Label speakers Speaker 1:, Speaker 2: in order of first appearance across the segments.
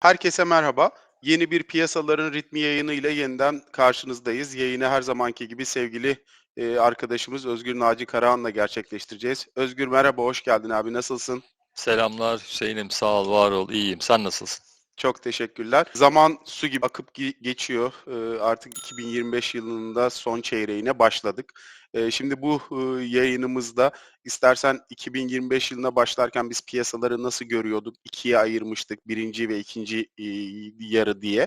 Speaker 1: Herkese merhaba. Yeni bir Piyasaların Ritmi yayını ile yeniden karşınızdayız. Yayını her zamanki gibi sevgili, eee, arkadaşımız Özgür Naci Karahan'la gerçekleştireceğiz. Özgür merhaba, hoş geldin abi, nasılsın?
Speaker 2: Selamlar Hüseyin'im, sağ ol, var ol, iyiyim. Sen nasılsın?
Speaker 1: Çok teşekkürler. Zaman su gibi akıp geçiyor. Eee, artık 2025 yılının da son çeyreğine başladık. Şimdi bu, yayınımızda istersen 2025 yılına başlarken biz piyasaları nasıl görüyorduk, 2'ye ayırmıştık 1. ve 2. iii, yarı diye.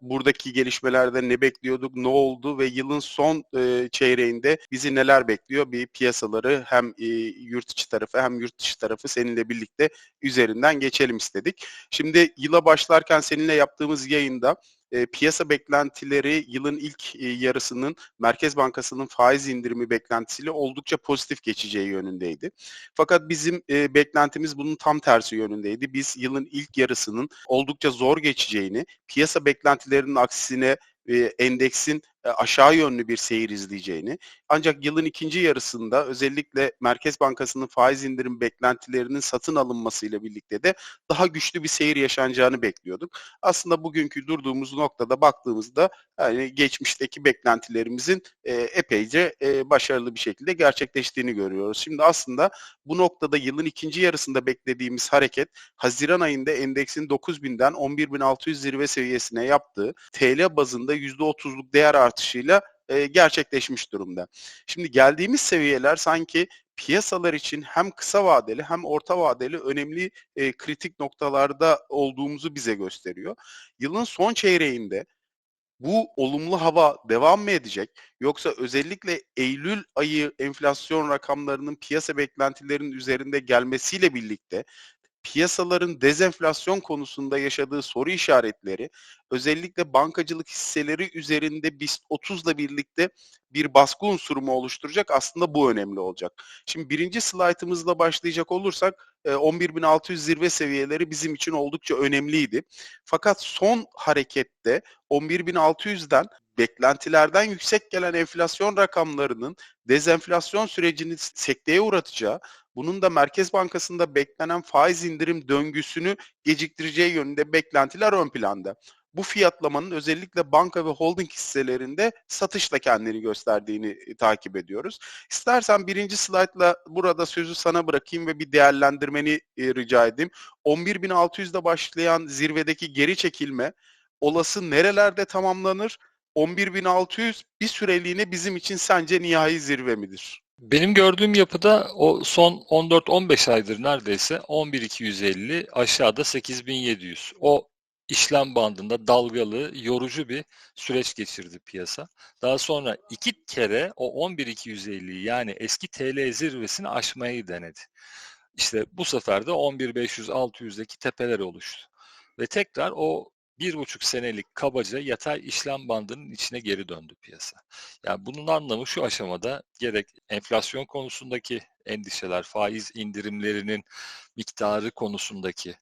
Speaker 1: Buradaki gelişmelerde ne bekliyorduk, ne oldu ve yılın son, çeyreğinde bizi neler bekliyor? Bir piyasaları hem, yurt içi tarafı hem yurt dışı tarafı seninle birlikte üzerinden geçelim istedik. Şimdi yıla başlarken seninle yaptığımız yayında, eee, piyasa beklentileri yılın ilk, iii, yarısının Merkez Bankası'nın faiz indirimi beklentisiyle oldukça pozitif geçeceği yönündeydi. Fakat bizim, eee, beklentimiz bunun tam tersi yönündeydi. Biz yılın ilk yarısının oldukça zor geçeceğini, piyasa beklentilerinin aksine, eee, endeksin, aşağı yönlü bir seyir izleyeceğini ancak yılın 2. yarısında özellikle Merkez Bankası'nın faiz indirim beklentilerinin satın alınmasıyla birlikte de daha güçlü bir seyir yaşanacağını bekliyorduk. Aslında bugünkü durduğumuz noktada baktığımızda, hani, geçmişteki beklentilerimizin, eee, epeyce, eee, başarılı bir şekilde gerçekleştiğini görüyoruz. Şimdi aslında bu noktada yılın 2. yarısında beklediğimiz hareket, haziran ayında endeksin 9.000'den 11.600 zirve seviyesine yaptığı TL bazında %30'luk değer artışıyla, eee, gerçekleşmiş durumda. Şimdi geldiğimiz seviyeler sanki piyasalar için hem kısa vadeli hem orta vadeli önemli, eee, kritik noktalarda olduğumuzu bize gösteriyor. Yılın son çeyreğinde bu olumlu hava devam mı edecek yoksa özellikle eylül ayı enflasyon rakamlarının piyasa beklentilerinin üzerinde gelmesiyle birlikte piyasaların dezenflasyon konusunda yaşadığı soru işaretleri özellikle bankacılık hisseleri üzerinde BIST 30'la birlikte bir baskı unsuru mu oluşturacak? Aslında bu önemli olacak. Şimdi 1. slaytımızla başlayacak olursak, eee, 11.600 zirve seviyeleri bizim için oldukça önemliydi. Fakat son harekette 11.600'den beklentilerden yüksek gelen enflasyon rakamlarının dezenflasyon sürecini sekteye uğratacağı, bunun da Merkez Bankası'nda beklenen faiz indirim döngüsünü geciktireceği yönünde beklentiler ön planda. Bu fiyatlamanın özellikle banka ve holding hisselerinde satışla kendini gösterdiğini, eee, takip ediyoruz. İstersen 1. slaytla burada sözü sana bırakayım ve bir değerlendirmeni, eee, rica edeyim. 11.600'de başlayan zirvedeki geri çekilme olası nerelerde tamamlanır? 11.600 bir süreliğine bizim için sence nihai zirve midir?
Speaker 2: Benim gördüğüm yapıda o son 14-15 aydır neredeyse 11.250 aşağıda 8.700. O işlem bandında dalgalı, yorucu bir süreç geçirdi piyasa. Daha sonra 2 kere o 11.250'yi yani eski TL zirvesini aşmayı denedi. İşte bu sefer de 11.500-600'deki tepeler oluştu ve tekrar o 1,5 senelik kabaca yatay işlem bandının içine geri döndü piyasa. Yani bunun anlamı şu aşamada gerek enflasyon konusundaki endişeler, faiz indirimlerinin miktarı konusundaki,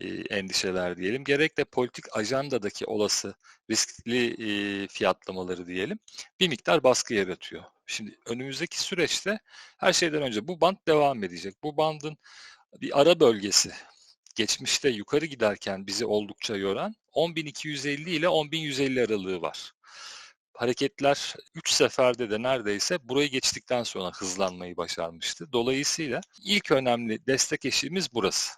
Speaker 2: eee, endişeler diyelim, gerek de politik ajandadaki olası riskli, eee, fiyatlamaları diyelim, bir miktar baskı yaratıyor. Şimdi önümüzdeki süreçte her şeyden önce bu band devam edecek. Bu bandın bir ara bölgesi, geçmişte yukarı giderken bizi oldukça yoran 10.250 ile 10.150 aralığı var. Hareketler 3 seferde de neredeyse burayı geçtikten sonra hızlanmayı başarmıştı. Dolayısıyla ilk önemli destek eşiğimiz burası.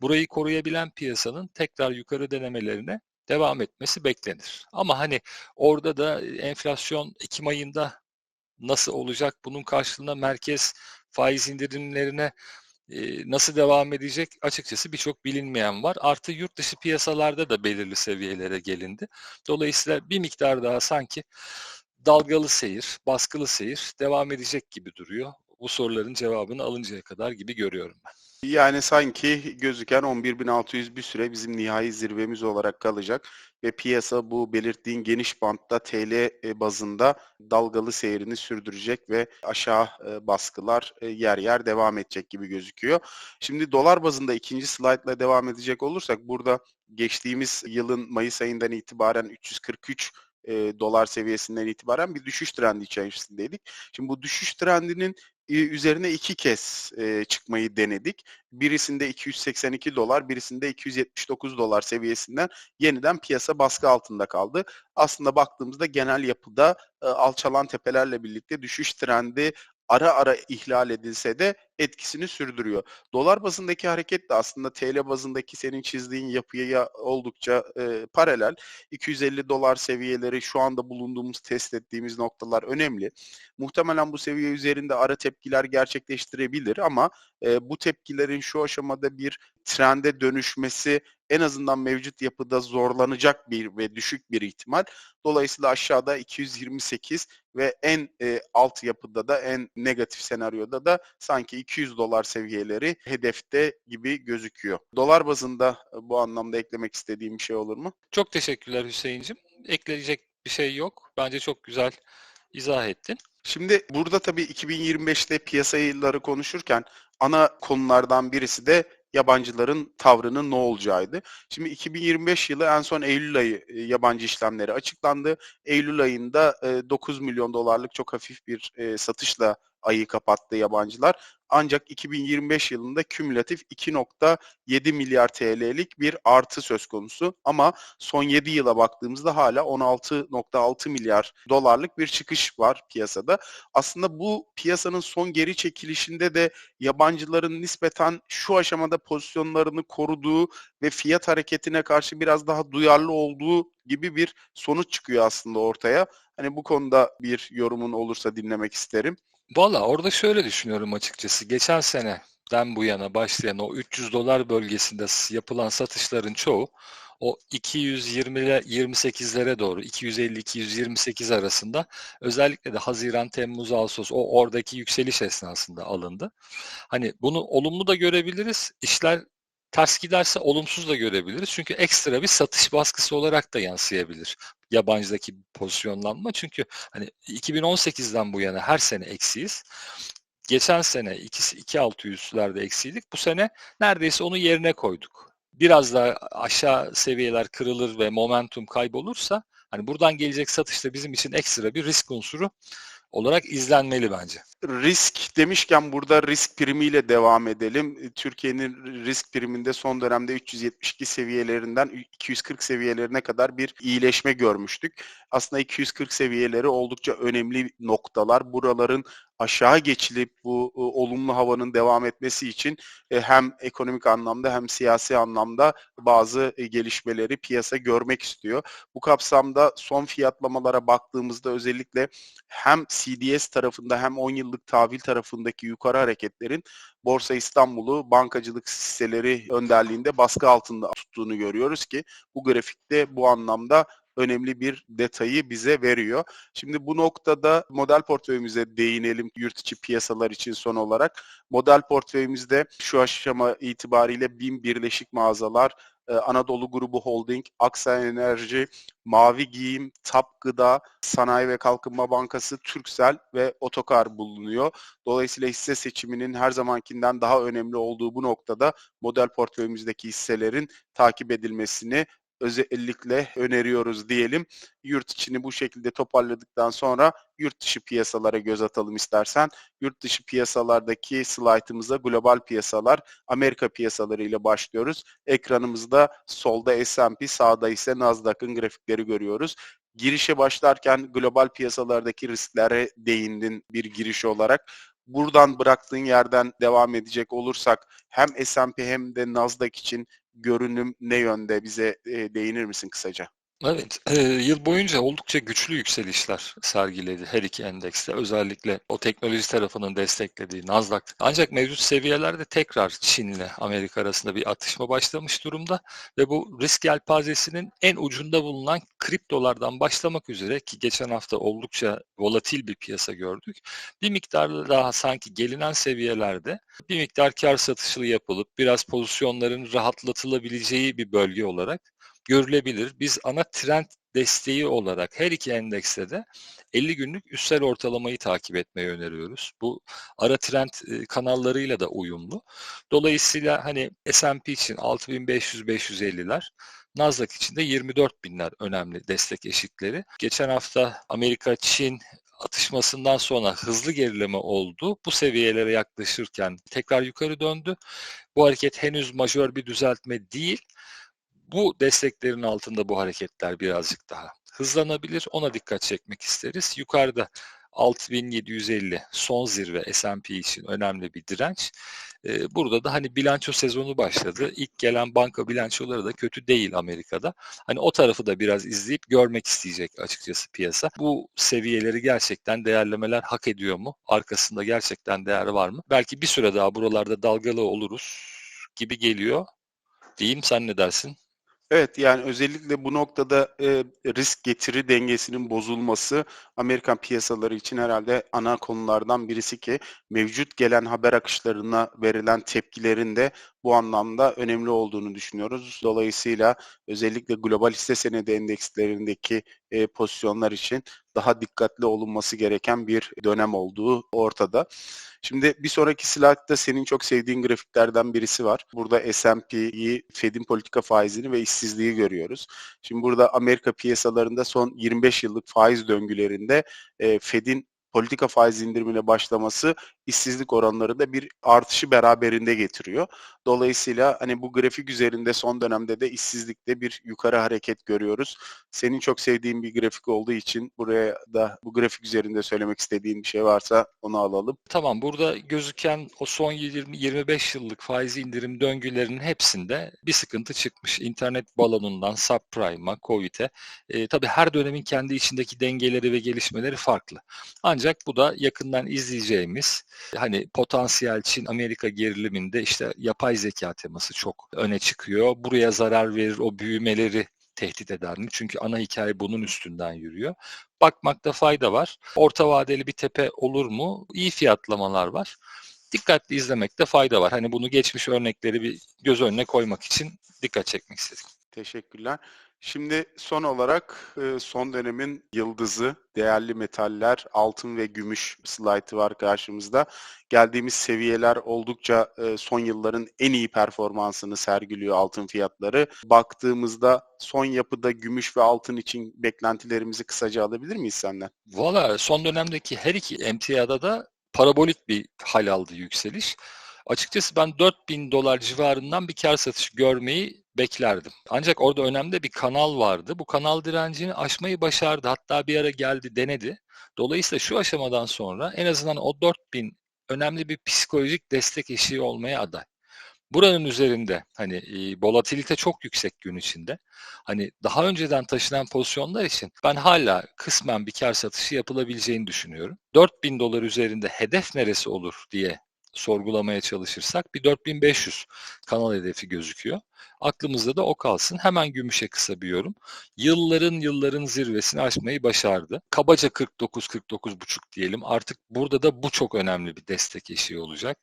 Speaker 2: Burayı koruyabilen piyasanın tekrar yukarı denemelerine devam etmesi beklenir. Ama hani orada da enflasyon ekim ayında nasıl olacak? Bunun karşılığında merkez faiz indirimlerine, nasıl devam edecek? Açıkçası birçok bilinmeyen var. Artı yurt dışı piyasalarda da belirli seviyelere gelindi. Dolayısıyla bir miktar daha sanki dalgalı seyir, baskılı seyir devam edecek gibi duruyor. Bu soruların cevabını alıncaya kadar gibi görüyorum ben.
Speaker 1: Yani sanki gözüken 11.600 bir süre bizim nihai zirvemiz olarak kalacak. Ve piyasa bu belirttiğin geniş bantta TL e, bazında dalgalı seyrini sürdürecek ve aşağı e, baskılar e, yer yer devam edecek gibi gözüküyor. Şimdi dolar bazında ikinci slaytla devam edecek olursak burada geçtiğimiz yılın Mayıs ayından itibaren 343 e, dolar seviyesinden itibaren bir düşüş trendi içerisindeydik. Şimdi bu düşüş trendinin üzerine iki kez e, çıkmayı denedik. Birisinde 282 dolar, birisinde 279 dolar seviyesinden yeniden piyasa baskı altında kaldı. Aslında baktığımızda genel yapıda e, alçalan tepelerle birlikte düşüş trendi ara ara ihlal edilse de etkisini sürdürüyor. Dolar bazındaki hareket de aslında TL bazındaki senin çizdiğin yapıya oldukça e, paralel. 250 dolar seviyeleri şu anda bulunduğumuz test ettiğimiz noktalar önemli. Muhtemelen bu seviye üzerinde ara tepkiler gerçekleştirebilir ama e, bu tepkilerin şu aşamada bir trende dönüşmesi en azından mevcut yapıda zorlanacak bir ve düşük bir ihtimal. Dolayısıyla aşağıda 228 ve en e, alt yapıda da en negatif senaryoda da sanki 200 dolar seviyeleri hedefte gibi gözüküyor. Dolar bazında bu anlamda eklemek istediğim bir şey olur mu?
Speaker 2: Çok teşekkürler Hüseyin'cim. Ekleyecek bir şey yok. Bence çok güzel izah ettin.
Speaker 1: Şimdi burada tabii 2025'te piyasaları konuşurken ana konulardan birisi de yabancıların tavrının ne olacağıydı. Şimdi 2025 yılı en son Eylül ayı e, yabancı işlemleri açıklandı. Eylül ayında 9 milyon dolarlık çok hafif bir e, satışla ayı kapattı yabancılar. Ancak 2025 yılında kümülatif 2.7 milyar TL'lik bir artı söz konusu. Ama son 7 yıla baktığımızda hala 16.6 milyar dolarlık bir çıkış var piyasada. Aslında bu piyasanın son geri çekilişinde de yabancıların nispeten şu aşamada pozisyonlarını koruduğu ve fiyat hareketine karşı biraz daha duyarlı olduğu gibi bir sonuç çıkıyor aslında ortaya. Hani bu konuda bir yorumun olursa dinlemek isterim.
Speaker 2: Valla orada şöyle düşünüyorum açıkçası. Geçen seneden bu yana başlayan o 300 dolar bölgesinde yapılan satışların çoğu o 220'le doğru 250-228 arasında özellikle de Haziran, Temmuz, Ağustos o oradaki yükseliş esnasında alındı. Hani bunu olumlu da görebiliriz. İşler ters giderse olumsuz da görebiliriz. Çünkü ekstra bir satış baskısı olarak da yansıyabilir yabancıdaki pozisyonlanma. Çünkü hani 2018'den bu yana her sene eksiyiz. Geçen sene 2600'lerde eksiydik. Bu sene neredeyse onu yerine koyduk. Biraz daha aşağı seviyeler kırılır ve momentum kaybolursa hani buradan gelecek satışta bizim için ekstra bir risk unsuru olarak izlenmeli bence.
Speaker 1: Risk demişken burada risk primiyle devam edelim. Türkiye'nin risk priminde son dönemde 372 seviyelerinden 240 seviyelerine kadar bir iyileşme görmüştük. Aslında 240 seviyeleri oldukça önemli noktalar. Buraların aşağı geçilip bu olumlu havanın devam etmesi için e, hem ekonomik anlamda hem siyasi anlamda bazı e, gelişmeleri piyasa görmek istiyor. Bu kapsamda son fiyatlamalara baktığımızda özellikle hem CDS tarafında hem 10 yıllık tahvil tarafındaki yukarı hareketlerin Borsa İstanbul'u bankacılık hisseleri önderliğinde baskı altında tuttuğunu görüyoruz ki bu grafikte bu anlamda önemli bir detayı bize veriyor. Şimdi bu noktada model portföyümüze değinelim yurt içi piyasalar için son olarak. Model portföyümüzde şu aşama itibariyle BİM Birleşik Mağazalar, e, Anadolu Grubu Holding, Aksa Enerji, Mavi Giyim, TAP Gıda, Sanayi ve Kalkınma Bankası, Türksel ve Otokar bulunuyor. Dolayısıyla hisse seçiminin her zamankinden daha önemli olduğu bu noktada model portföyümüzdeki hisselerin takip edilmesini özellikle öneriyoruz diyelim. Yurt içini bu şekilde toparladıktan sonra yurt dışı piyasalara göz atalım istersen. Yurt dışı piyasalardaki slaytımıza global piyasalar, Amerika piyasaları ile başlıyoruz. Ekranımızda solda S&P, sağda ise Nasdaq'ın grafikleri görüyoruz girişe başlarken global piyasalardaki risklere değindin bir giriş olarak. Buradan bıraktığın yerden devam edecek olursak hem S&P hem de Nasdaq için görünüm ne yönde bize e, değinir misin kısaca?
Speaker 2: Evet, e, yıl boyunca oldukça güçlü yükselişler sergiledi her iki endekste. Özellikle o teknoloji tarafının desteklediği Nasdaq. Ancak mevcut seviyelerde tekrar Çin ile Amerika arasında bir atışma başlamış durumda ve bu risk yelpazesinin en ucunda bulunan kriptolardan başlamak üzere ki geçen hafta oldukça volatil bir piyasa gördük. Bir miktarla daha sanki gelinen seviyelerde bir miktar kar satışı yapılıp biraz pozisyonların rahatlatılabileceği bir bölge olarak görülebilir. Biz ana trend desteği olarak her iki endekste de 50 günlük üstel ortalamayı takip etmeyi öneriyoruz. Bu ara trend e, kanallarıyla da uyumlu. Dolayısıyla hani S&P için 6500-550'ler, Nasdaq için de 24 binler önemli destek eşikleri. Geçen hafta Amerika, Çin atışmasından sonra hızlı gerileme oldu. Bu seviyelere yaklaşırken tekrar yukarı döndü. Bu hareket henüz majör bir düzeltme değil. Bu desteklerin altında bu hareketler birazcık daha hızlanabilir. Ona dikkat çekmek isteriz. Yukarıda 6750 son zirve S&P için önemli bir direnç. Ee, burada da hani bilanço sezonu başladı. İlk gelen banka bilançoları da kötü değil Amerika'da. Hani o tarafı da biraz izleyip görmek isteyecek açıkçası piyasa. Bu seviyeleri gerçekten değerlemeler hak ediyor mu? Arkasında gerçekten değer var mı? Belki bir süre daha buralarda dalgalı oluruz gibi geliyor. Diyeyim sen ne dersin?
Speaker 1: Evet yani özellikle bu noktada e, risk getiri dengesinin bozulması Amerikan piyasaları için herhalde ana konulardan birisi ki mevcut gelen haber akışlarına verilen tepkilerin de bu anlamda önemli olduğunu düşünüyoruz. Dolayısıyla özellikle global hisse senedi endekslerindeki e, pozisyonlar için daha dikkatli olunması gereken bir dönem olduğu ortada. Şimdi bir sonraki slaytta senin çok sevdiğin grafiklerden birisi var. Burada S&P'yi, Fed'in politika faizini ve işsizliği görüyoruz. Şimdi burada Amerika piyasalarında son 25 yıllık faiz döngülerinde e, Fed'in politika faiz indirimine başlaması işsizlik oranlarında bir artışı beraberinde getiriyor. Dolayısıyla hani bu grafik üzerinde son dönemde de işsizlikte bir yukarı hareket görüyoruz. Senin çok sevdiğin bir grafik olduğu için buraya da bu grafik üzerinde söylemek istediğin bir şey varsa onu alalım.
Speaker 2: Tamam burada gözüken o son 20-25 yıllık faiz indirim döngülerinin hepsinde bir sıkıntı çıkmış. İnternet balonundan subprime'a, COVID'e. E, tabii her dönemin kendi içindeki dengeleri ve gelişmeleri farklı. Ancak bu da yakından izleyeceğimiz hani potansiyel Çin-Amerika geriliminde işte yapay zeka teması çok öne çıkıyor. Buraya zarar verir o büyümeleri tehdit eder mi? Çünkü ana hikaye bunun üstünden yürüyor. Bakmakta fayda var. Orta vadeli bir tepe olur mu? İyi fiyatlamalar var. Dikkatli izlemekte fayda var. Hani bunu geçmiş örnekleri bir göz önüne koymak için dikkat çekmek istedik.
Speaker 1: Teşekkürler. Şimdi son olarak e, son dönemin yıldızı, değerli metaller, altın ve gümüş slaytı var karşımızda. Geldiğimiz seviyeler oldukça e, son yılların en iyi performansını sergiliyor altın fiyatları. Baktığımızda son yapıda gümüş ve altın için beklentilerimizi kısaca alabilir miyiz senden?
Speaker 2: Valla son dönemdeki her iki emtiada da parabolik bir hal aldı yükseliş. Açıkçası ben 4000 dolar civarından bir kar satışı görmeyi beklerdim. Ancak orada önemli bir kanal vardı. Bu kanal direncini aşmayı başardı. Hatta bir ara geldi denedi. Dolayısıyla şu aşamadan sonra en azından o 4000 önemli bir psikolojik destek eşiği olmaya aday. Buranın üzerinde hani e, volatilite çok yüksek gün içinde. Hani daha önceden taşınan pozisyonlar için ben hala kısmen bir kar satışı yapılabileceğini düşünüyorum. 4000 dolar üzerinde hedef neresi olur diye sorgulamaya çalışırsak bir 4500 kanal hedefi gözüküyor. Aklımızda da o kalsın. Hemen gümüşe kısa bir yorum. Yılların yılların zirvesini aşmayı başardı. Kabaca 49-49,5 diyelim. Artık burada da bu çok önemli bir destek eşiği olacak.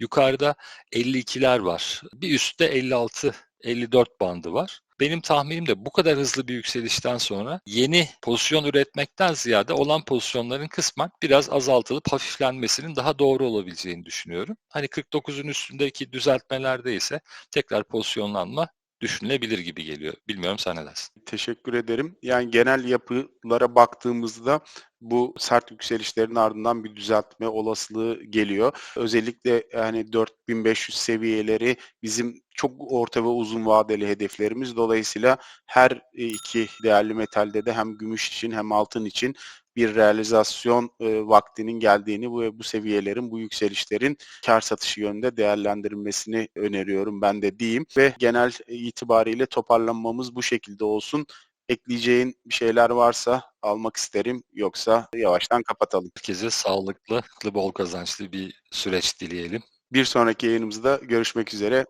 Speaker 2: Yukarıda 52'ler var. Bir üstte 56 54 bandı var. Benim tahminim de bu kadar hızlı bir yükselişten sonra yeni pozisyon üretmekten ziyade olan pozisyonların kısmen biraz azaltılıp hafiflenmesinin daha doğru olabileceğini düşünüyorum. Hani 49'un üstündeki düzeltmelerde ise tekrar pozisyonlanma düşünülebilir gibi geliyor. Bilmiyorum sen ne dersin?
Speaker 1: Teşekkür ederim. Yani genel yapılara baktığımızda bu sert yükselişlerin ardından bir düzeltme olasılığı geliyor. Özellikle yani 4500 seviyeleri bizim çok orta ve uzun vadeli hedeflerimiz. Dolayısıyla her iki değerli metalde de hem gümüş için hem altın için bir realizasyon e, vaktinin geldiğini bu bu seviyelerin, bu yükselişlerin kar satışı yönünde değerlendirilmesini öneriyorum ben de diyeyim ve genel itibariyle toparlanmamız bu şekilde olsun. Ekleyeceğin bir şeyler varsa almak isterim yoksa yavaştan kapatalım.
Speaker 2: Herkese sağlıklı, bol kazançlı bir süreç dileyelim.
Speaker 1: Bir sonraki yayınımızda görüşmek üzere.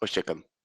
Speaker 1: Hoşçakalın.